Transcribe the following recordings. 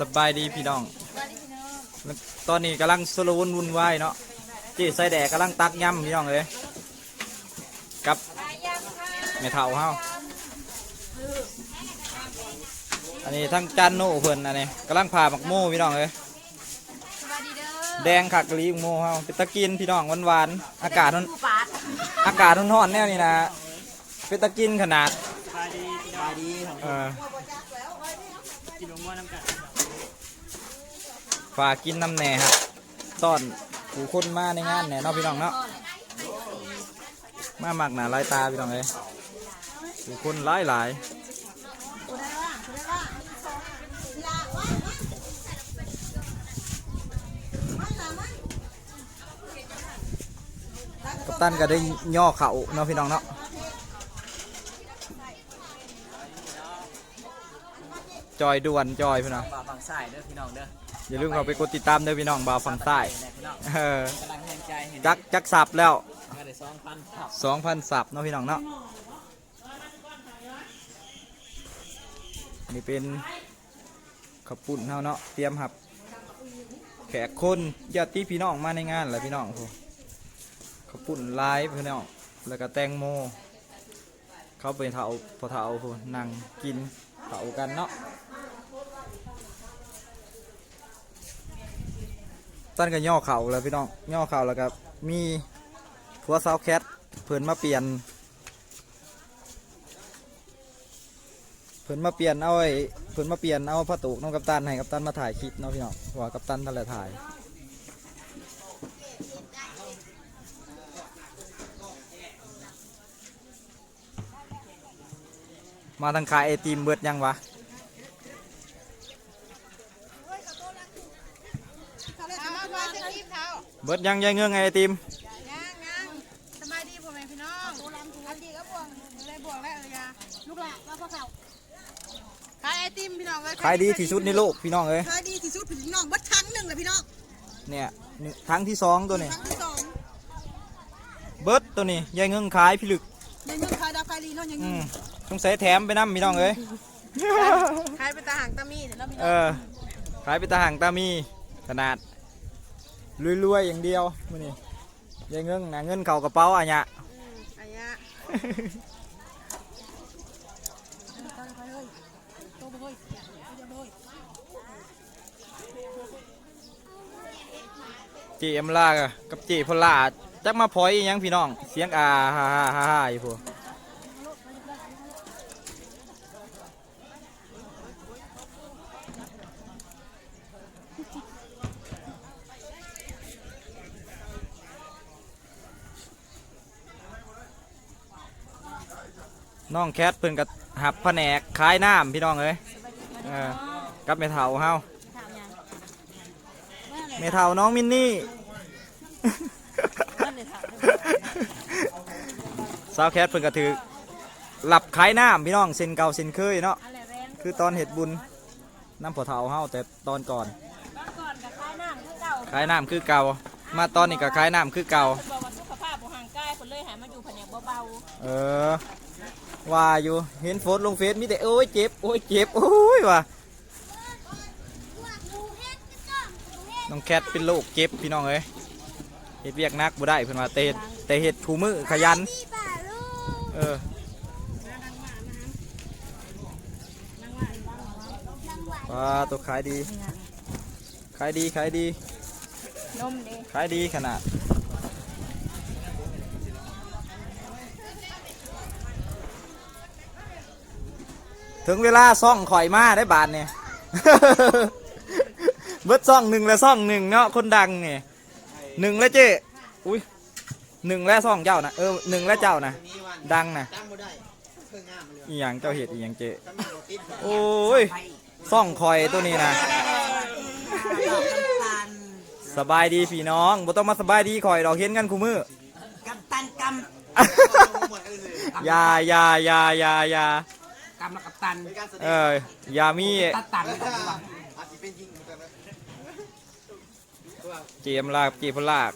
สบายดีพี่น้อง ตอนนี้กำลังสลวนวุ่นวายเนาะจีใส่แดกกำลังตักย่ำพี่น้องเลยกับแม่เฒ่าเฮาอันนี้ทั้งจันโน่เพิ่นอันนี้กำลังผ่าหมักโม่พี่น้องเลยสวัสดีเด้อแดงขักกะลีหมักโม่เฮาเป็นตะกินพี่น้องหวานๆอากาศมันผู้ปาดอากาศร้อนๆแนวนี้นะเป็นตะกินขนาดสบายดีสบายดีครับเออกินมะม่วงน้ำกัน ฝากกินน้ำแหน่ครับต้อนผู้คนมาในงานแหน่เนาะพี่น้องเนาะมาหมักหนาลายตาพี่น้องเลยผู้คนหลายหลายกัปตันก็ได้ย่อเข่าเนาะพี่น้องเนาะจอยด่วนจอยพี่น้องป่าฝั่งซ้ายเด้อพี่น้องเด้อ อย่าลืมเข้าไปกดติดตามเด้อพี่น้องบ่าวฝั่งใต้แน่พี่น้องเออกำลังแห่งใจเห็นจักจักสับแล้วก็ได้สองพันครับสองพันสับเนาะพี่น้องเนาะนี่เป็นขาวปุ่นเฮาเนาะเตรียมหับ แขกคนญาติพี่น้องมาในงานแหละพี่น้องพูขาวปุ่นลายพี่น้องแล้วก็แตงโม เขาไปเถาพอเถาพูนั่งกินเถากันเนาะ ตั้นก็ย่อเข่าแล้วพี่น้องย่อเข่าแล้วก็มีผัวสาวแคทเพิ่นมาเปลี่ยน เพิ่นมาเปลี่ยนเอาไอ้เพิ่นมาเปลี่ยนเอาผ้าตูกน้องกัปตันให้กัปตันมาถ่ายคลิปเนาะพี่น้องว่ากัปตันท่านละถ่ายมาทางขายไอติมเบิดยังวะ เขาเลยทำมาจะรีบ เท้าเบิดยังยายเงื่องไงไอติมย่างย่างสบายดีพ่อแม่พี่น้องตัวลำตัวลำดีก็บวงเลยบวงแล้วเออยาลูกหลานแล้วพ่อเขาขายไอติมพี่น้องเลยขายดีที่สุดในโลกพี่น้องเอ้ยขายดีที่สุดพี่น้องบัดครั้งหนึ่งเลยพี่น้องเนี่ยนี่ครั้งที่สองตัวนี้ครั้งที่สองเบิดตัวนี้ยายเงื่องขายพี่ลึกยังยังขายดาวขายดีเนาะยังอืมต้องใส่แถมไปน้ำพี่น้องเอ้ยขายไปตาหางตามีเดี๋ยวเราพี่เอน้องอขายไปตาห่างตามีขนาด รวยๆอย่างเดียวมื้อนี้ยายเงื่องนะเงินเข่ากระเป๋าอะเนี่ยอันเนี้ยโตไปเฮ้ยโตไปเฮ้ยจีเอ็มลากะกับจีพลาจักมาพอยอีหยังพี่น้อง เสียงอาฮ่าฮ่าฮ่าฮ่าอยู่พวก น้องแคทเพิ่นกับหับแผนกขายน้ำพี่น้องเอ้ยเออกับเมเถาเฮาเมเถาน้องมินนี่สาวแคทเพิ่นก็ถือหลับขายน้ำพี่น้องเส้นเก่าเส้นเคยเนาะคือตอนเห็ดบุญน้ำผัวเถาเฮาแต่ตอนก่อนก่อนกับคลายน้ำคือเก่าขายน้ำคือเก่ามาตอนนี้ก็ขายน้ำคือเก่าเพิ่นบอกว่าสุขภาพบ่ห่างกายเพิ่นเลยใหามาอยู่แผนกเบาเออ ว่าอยู่เห็นโฟสลงเฟซมีแต่โอ้ยเจ็บโอ้ยเจ็บโอ้ยว่ะน้องแคทเป็นโรคเจ็บพี่น้องเอ้ยเฮ็ดเวียกหนักบ่ได้เพิ่นว่าแต่เฮ็ดแต่เฮ็ดถูมือขยันเออว้าตัวขายดีขายดีขายดีๆนมเด้ขายดีขนาด ถึงเวลาซ่องข่อยมาได้บาทเนี่ยเบิดซ่องหนึ่งและซ่องหนึ่งเนาะคนดังเนี่ยหนึ่งแล้วเจ้อุ้ยหนึ่งและซ่องเจ้านะเออหนึ่งและเจ้านะดังนะตั้งบ่ได้เพิ่งงามมาเลยอีหยังเจ้าเห็ดอีหยังเจ้ถ้ามีโรตีโอ้ยซ่องข่อยตัวนี้นะสบายดีพี่น้องบ่ต้องมาสบายดีข่อยดอกเห็นกันคู่มือกัปตันกอยาอยาอยาอยาอยาำกำละกัปตันเอออย่ามีตาตันอาจจะเป็นยิงเหมือนกันนะเจมลากเจพลาก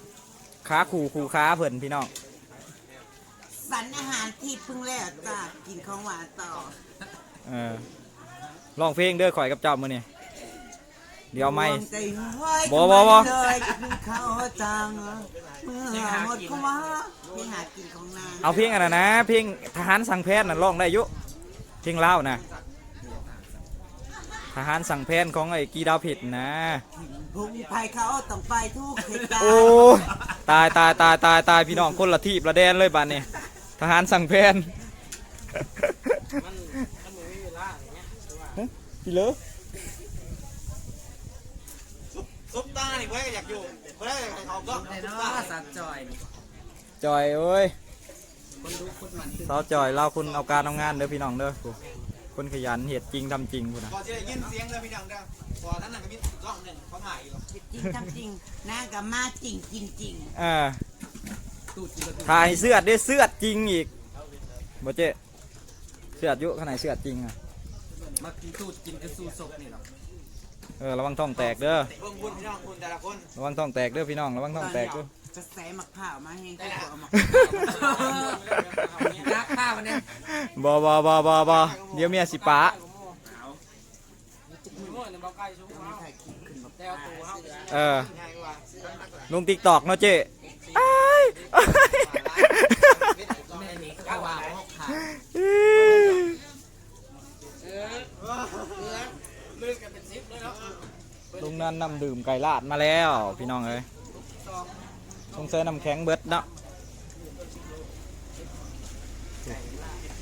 ขาขู่ขู่ขาเพิ่นพี่น้องสันอาหารที่เพิ่งแล้วจ้ากินของหวานต่อเออร้องเพลงเด้อข่อยกับเจ้ามื้อนี้เดี๋ยวไม่ใจห้อยบ่บ่บ่เลยเขาจังเมื่อหมดความว่าพี่หากินของนางเอาเพลงอันนั้นนะ เพลงทหารสั่งแพทย์น่ะร้องได้อยุเพ ลงเล่าวนะทหารสั่งแพทย์ของไอ้กีดาวผิดนะพุ่งภัยเขาต้องไปทุกเหตุการโอ้ณ์ตายตายตายตายตายพี่น้องคนละทีประแดนเลยบัดนี้ทหารสั่งแพทย์พี่เลิกซุปตานี่เพื่อนก็อยากอยู่เพื่อนเขาก็ซุปตา สักจอย จอยเอ้ย สาวจอยเล่าคุณเอาการเอางานเด้อพี่น้องเด้อโอ้คนขยันเหตุจริงทำจริงคุณนะก่อนจะได้ยินเสียงเลยพี่น้องเด้อก่อนนั้นน่ะก็มีร่องหนึ่งเขาถ่ายอยู่จริงทำจริงนางกับมาจริงจริงจริงเออถ่ายเสื้อดได้เสื้อดจริงอีกบ่เจ๊เสื้อดอยุขนาดเสื้อดจริงอะมากินตูดกินกระสูศพนี่หรอเออระวังท้องแตกเด้อเบิ่งบุญพี่น้องคุณแต่ละคนระวังท้องแตกเด้อพี่น้องระวังท้องแตกเด้อ จะแสมะพร้าวมาให้เขาเอามารักข้าวเนี่ยบ่บ่บ่บ่บ่เดี๋ยวเมียสิปะเออง่ายกว่าลงติ๊กตอกเนาะเจ๊อ้ายอ้ลุงนั่นนำดื่มไก่ลาดมาแล้ว พี่น้องเอ้ย สงสัยน้ำแข็งเบิดเนาะ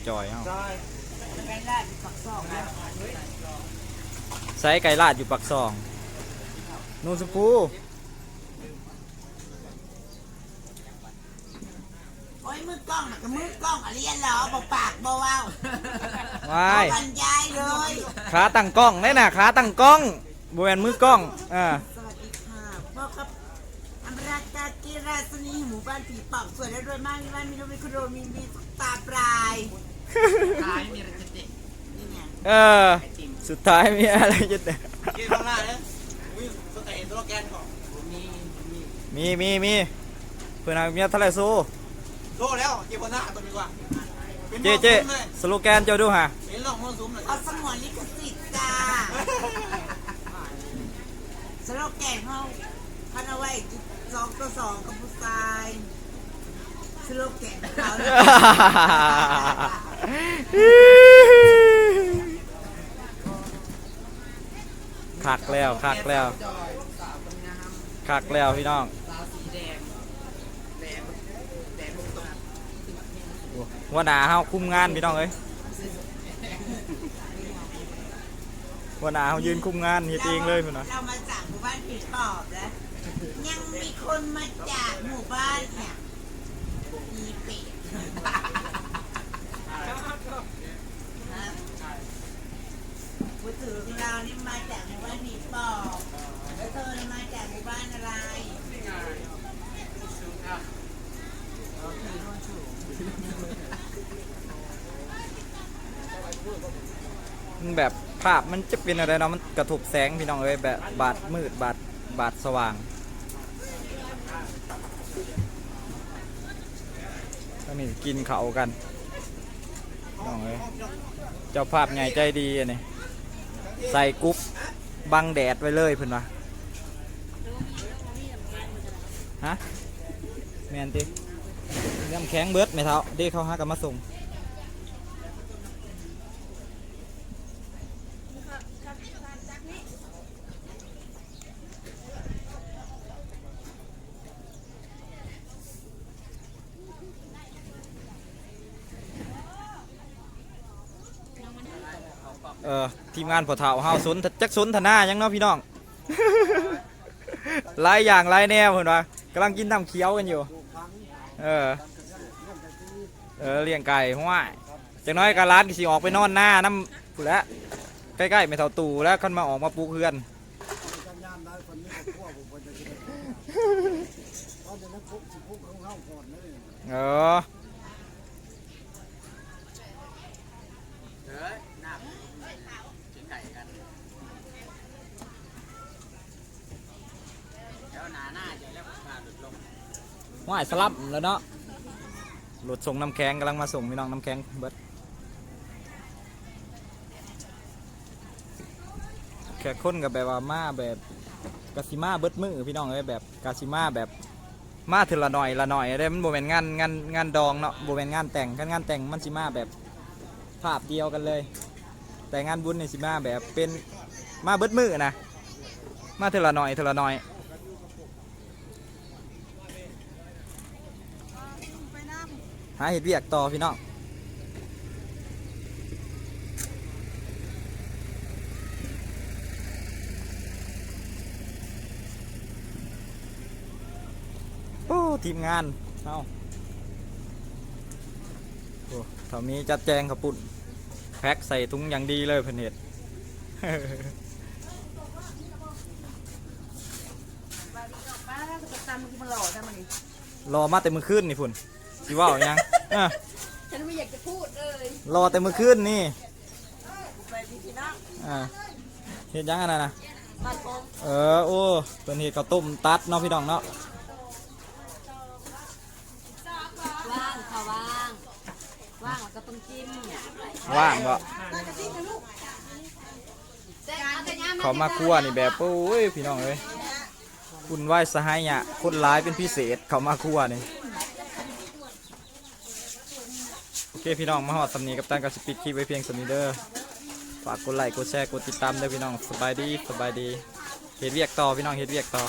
จอยเอ้าไปได้ปักซอกนะใส่ไก่ลาดอยู่ปักซอง นูนสปูโอ้ยมือกล้องน่ะก็มือกล้องอะไรยันเหรอบอกปากบอกว้าววายบรรยายเลยขาตั้งกล้องได้น่ะขาตั้งกล้องบแวนมือกล้องอ่า สวัสดีค่ะพ่อครับอมราตากี ราสนีหมู่บ้านผีปอบสวยและรวยมากมีบ้านมีรถมีคอนโดมีมีตาปลายตายมีอะไรจะเด็ดนี่ไงเออสุดท้ายมีอะไรจะเด็ดกินข้างหน้าเนี่ยอุ้ยสเตย์สโลแกนของมีมีมีเพื่อนเอาเมียทะเลซูโตแล้วเก็บข้าหน้าตัวดีกว่าเจ๊เจ๊สโลแกนเจ้าดูฮะเป็นร่องมันซุ้มเลยเอาสมวนลิขสิทธิ์จ้าสโลแกนเขาพันเอาไว้ สองต่อสองกับผู้ชายสโลแกนเขาเนี่ยคักแล้วคักแล้วคักแล้วพี่น้องหัวหน้าเฮาคุมงานพี่น้องเอ้ยหัวหน้าเฮายืนคุมงานเฮ็ดเองเลยพุ่นน่ะเรามาจากหมู่บ้านผีปอบแล้ว ยังมีคนมาจากหมู่บ้านเนี่ยมีเป็ดพูดถึงเรานี่มาจากหมู่บ้านผีปอบแล้วเธอมาจากหมู่บ้านอะไรมันแบบภาพมันจะเป็นอะไรเนาะมันกระทบแสงพี่น้องเอ้ยแบบบาดมืดบาดบาดสว่าง นี่กินเขากันน้องเอ้ยเจ้าภาพใหญ่ใจดีอันนี้ใส่กุ๊บบังแดดไว้เลยเพื่อนวะฮะแมนติน้ำแข็งเบิดไหมเท้าเด้เขาหากันมาส่ง เออทีมงานพอเท่าเฮาสนจักสนทนายังเนาะพี่น้อง หลายอย่างหลายแนวเพิ่นว่ากำลังกินน้ำเคี้ยวกันอยู่ เออ เออเลี้ยงไก่ห้วยจังน้อยกะร้านก็สิออกไปนอนหน้าน้ำพู้นแล้วใกล้ๆไม่เท่าตู่แล้วคันมาออกมาปูเฮือนเออ ว่ายสลับแล้วเนาะรถส่งน้ำแข็งกำลังมาส่งพี่น้องน้ำแข็งเบิดโอเคขกคนกับแบบว่ามาแบบกาซิมาเบิดมือพี่น้องเอ้ยแบบกาซิมาแบบมาเทอละหน่อยละหน่อยได้มันโบแมนงานงานงานดองเนาะโบแมนงานแต่งกันงานแต่งมันสิมาแบบภาพเดียวกันเลย แต่งานบุญในี่สิมาแบบเป็นมาเบิดมือนะมาเทอละหน่อยเทอละหน่อย ไปน้ หาเห็ดเวียกต่อพี่น้องโอ้ทีมงานเอาโอ้แถวนี้จัดแจงขับปุ่นแพ็คใส่ถุงอย่างดีเลยเพื่อนเห็ดป้าแล้วจะตามมึงมาหล่อทำไมรอมาแต่มือขึ้นนี่พุ่น สิว่าเอาหยังอะฉันไม่อยากจะพูดเลยรอแต่มือขึ้นนี่ไปพี่พี่น้องอ่าเห็ดหยังอันนั้นนะบ้านผมเออโอ้เป็นเห็ดข้าวต้มตัดเนาะพี่น้องเนาะว่างค่ะว่าง ว่างแล้วก็ต้องจิ้มว่างบ่เขามาคั่วนี่แบบโอ้ยพี่น้องเอ้ยคุณไหวสหายเนี่ยคนร้ายเป็นพิเศษเขามาคั่วนี่โอเคพี่น้องมาหอดสำนีกับตันกับสปิดคลิปไว้เพียงสำนีเด้อฝากกดไลค์กดแชร์กดติดตามเด้อพี่น้องสบายดีสบายดีเฮ็ดเวียกต่อพี่น้องเฮ็ดเวียกต่อ